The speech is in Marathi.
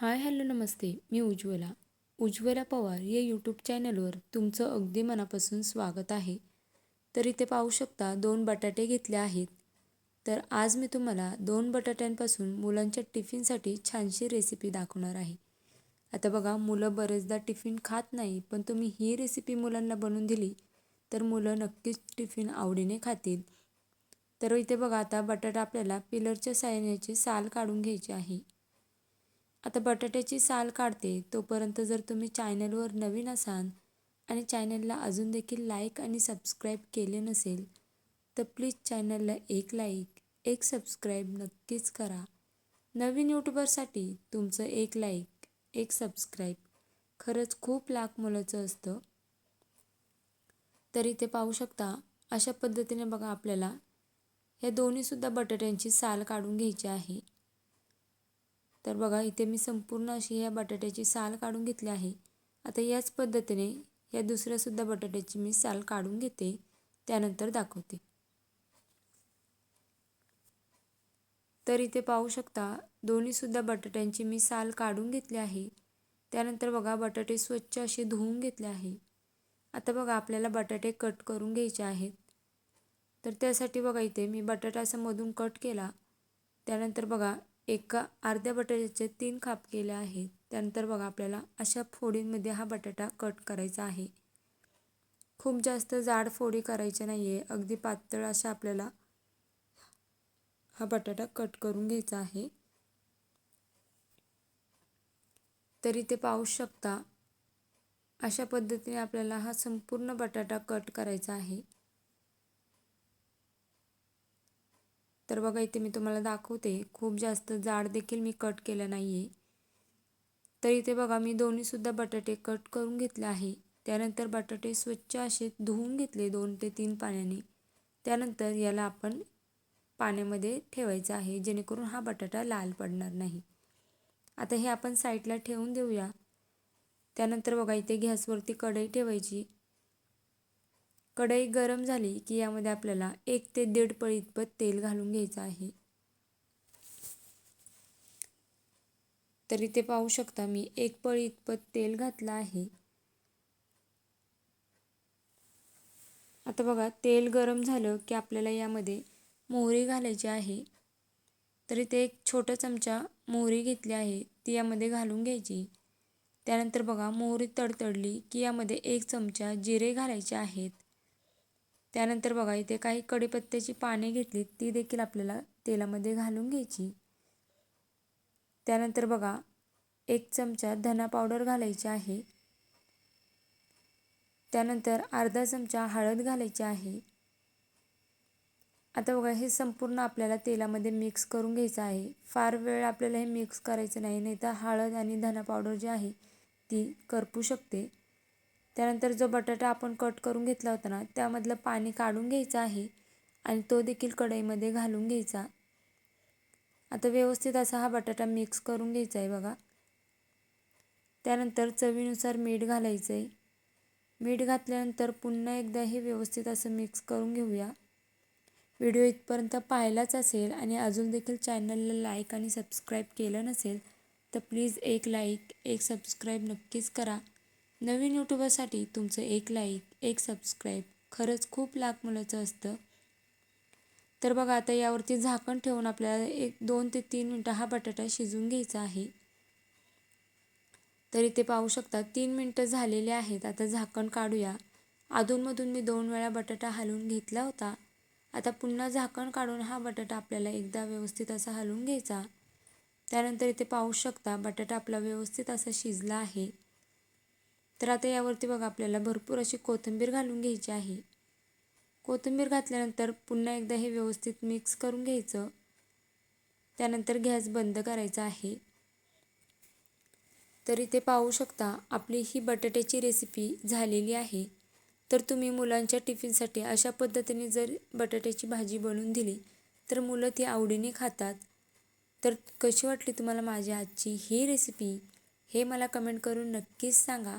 हाय हॅलो नमस्ते. मी उज्ज्वला. उज्ज्वला पवार या यूट्यूब चॅनलवर तुमचं अगदी मनापासून स्वागत आहे. तर इथे पाहू शकता दोन बटाटे घेतले आहेत. तर आज मी तुम्हाला दोन बटाट्यांपासून मुलांच्या टिफिनसाठी छानशी रेसिपी दाखवणार आहे. आता बघा मुलं बरेचदा टिफिन खात नाही पण तुम्ही ही रेसिपी मुलांना बनवून दिली तर मुलं नक्कीच टिफिन आवडीने खातील. तर इथे बघा आता बटाटा आपल्याला पिलरच्या साह्याने साल काढून घ्यायची आहे. आता बटाट्याची साल काढते तोपर्यंत जर तुम्ही चॅनलवर नवीन असाल आणि चॅनलला अजून देखील लाईक आणि सबस्क्राईब केले नसेल तर प्लीज चॅनलला एक लाईक एक सबस्क्राईब नक्कीच करा. नवीन यूट्यूबरसाठी तुमचं एक लाईक एक सबस्क्राईब खरंच खूप लाख मुलाचं असतं. तर इथे पाहू शकता अशा पद्धतीने बघा आपल्याला या दोन्हीसुद्धा बटाट्यांची साल काढून घ्यायची आहे. तर बघा इथे मी संपूर्ण अशी ह्या बटाट्याची साल काढून घेतली आहे. आता याच पद्धतीने या दुसऱ्यासुद्धा बटाट्याची मी साल काढून घेते. त्यानंतर दाखवते. तर इथे पाहू शकता दोन्हीसुद्धा बटाट्यांची मी साल काढून घेतली आहे. त्यानंतर बघा बटाटे स्वच्छ असे धुवून घेतले आहे. आता बघा आपल्याला बटाटे कट करून घ्यायचे आहेत. तर त्यासाठी बघा इथे मी बटाटा असा मधून कट केला. त्यानंतर बघा एका अर्ध्या बटाट्याचे तीन खाप केले आहेत. त्यानंतर बघा आपल्याला अशा फोडींमध्ये हा बटाटा कट करायचा आहे. खूप जास्त जाड फोडी करायची नाही आहे अगदी पातळ अशा आपल्याला हा बटाटा कट करून घ्यायचा आहे. तरी ते पाहू शकता अशा पद्धतीने आपल्याला हा संपूर्ण बटाटा कट करायचा आहे. तर बघा इथे मी तुम्हाला दाखवते. खूप जास्त जाड देखील मी कट केलं नाही आहे तर इथे बघा मी दोन्हीसुद्धा बटाटे कट करून घेतले आहे. त्यानंतर बटाटे स्वच्छ असे धुवून घेतले दोन ते तीन पाण्याने. त्यानंतर याला आपण पाण्यामध्ये ठेवायचं आहे जेणेकरून हा बटाटा लाल पडणार नाही. आता हे आपण साईडला ठेवून देऊया. त्यानंतर बघा इथे गॅसवरती कढई ठेवायची. कढई गरम झाली की यामध्ये आपल्याला एक ते दीड पळी इतपत तेल घालून घ्यायचं आहे. तर इथे पाहू शकता मी एक पळी इतपत तेल घातलं आहे. आता बघा तेल गरम झालं की आपल्याला यामध्ये मोहरी घालायची आहे. तर इथे एक छोटा चमचा मोहरी घेतली आहे ती यामध्ये घालून घ्यायची. त्यानंतर बघा मोहरी तडतडली की यामध्ये एक चमचा जिरे घालायचे आहेत. त्यानंतर बघा इथे काही कडीपत्त्याची पाने घेतली ती देखील आपल्याला तेलामध्ये घालून घ्यायची. त्यानंतर बघा एक चमचा धना पावडर घालायची आहे. त्यानंतर अर्धा चमचा हळद घालायची आहे. आता बघा हे संपूर्ण आपल्याला तेलामध्ये मिक्स करून घ्यायचं आहे. फार वेळ आपल्याला हे मिक्स करायचं नाही नाही तर हळद आणि धना पावडर जी आहे ती करपू शकते. त्यानंतर जो बटाटा आपण कट करून घेतला होता ना त्यामधलं पाणी काढून घ्यायचं आहे आणि तो देखील कढईमध्ये घालून घ्यायचा. आता व्यवस्थित असा हा बटाटा मिक्स करून घ्यायचा आहे बघा. त्यानंतर चवीनुसार मीठ घालायचं आहे. मीठ घातल्यानंतर पुन्हा एकदा हे व्यवस्थित असं मिक्स करून घेऊया. व्हिडिओ इथपर्यंत पाहिलाच असेल आणि अजून देखील चॅनलला लाईक आणि सबस्क्राईब केलं नसेल तर प्लीज एक लाईक एक सबस्क्राईब नक्कीच करा. नवीन यूट्यूबरसाठी तुमचं एक लाईक एक सबस्क्राईब खरंच खूप लाख मुलाचं असतं. तर बघा आता यावरती झाकण ठेवून आपल्याला एक दोन ते तीन मिनटं हा बटाटा शिजून घ्यायचा आहे. तर इथे पाहू शकता तीन मिनटं झालेले आहेत. आता झाकण काढूया. अधूनमधून मी दोन वेळा बटाटा हलवून घेतला होता. आता पुन्हा झाकण काढून हा बटाटा आपल्याला एकदा व्यवस्थित असा हलवून घ्यायचा. त्यानंतर इथे पाहू शकता बटाटा आपला व्यवस्थित असा शिजला आहे. तर आता यावरती बघा आपल्याला भरपूर अशी कोथिंबीर घालून घ्यायची आहे. कोथिंबीर घातल्यानंतर पुन्हा एकदा हे व्यवस्थित मिक्स करून घ्यायचं. त्यानंतर गॅस बंद करायचा आहे. तर इथे पाहू शकता आपली ही बटाट्याची रेसिपी झालेली आहे. तर तुम्ही मुलांच्या टिफिनसाठी अशा पद्धतीने जर बटाट्याची भाजी बनवून दिली तर मुलं ती आवडीने खातात. तर कशी वाटली तुम्हाला माझी आजची ही रेसिपी? हे मला कमेंट करून नक्कीच सांगा.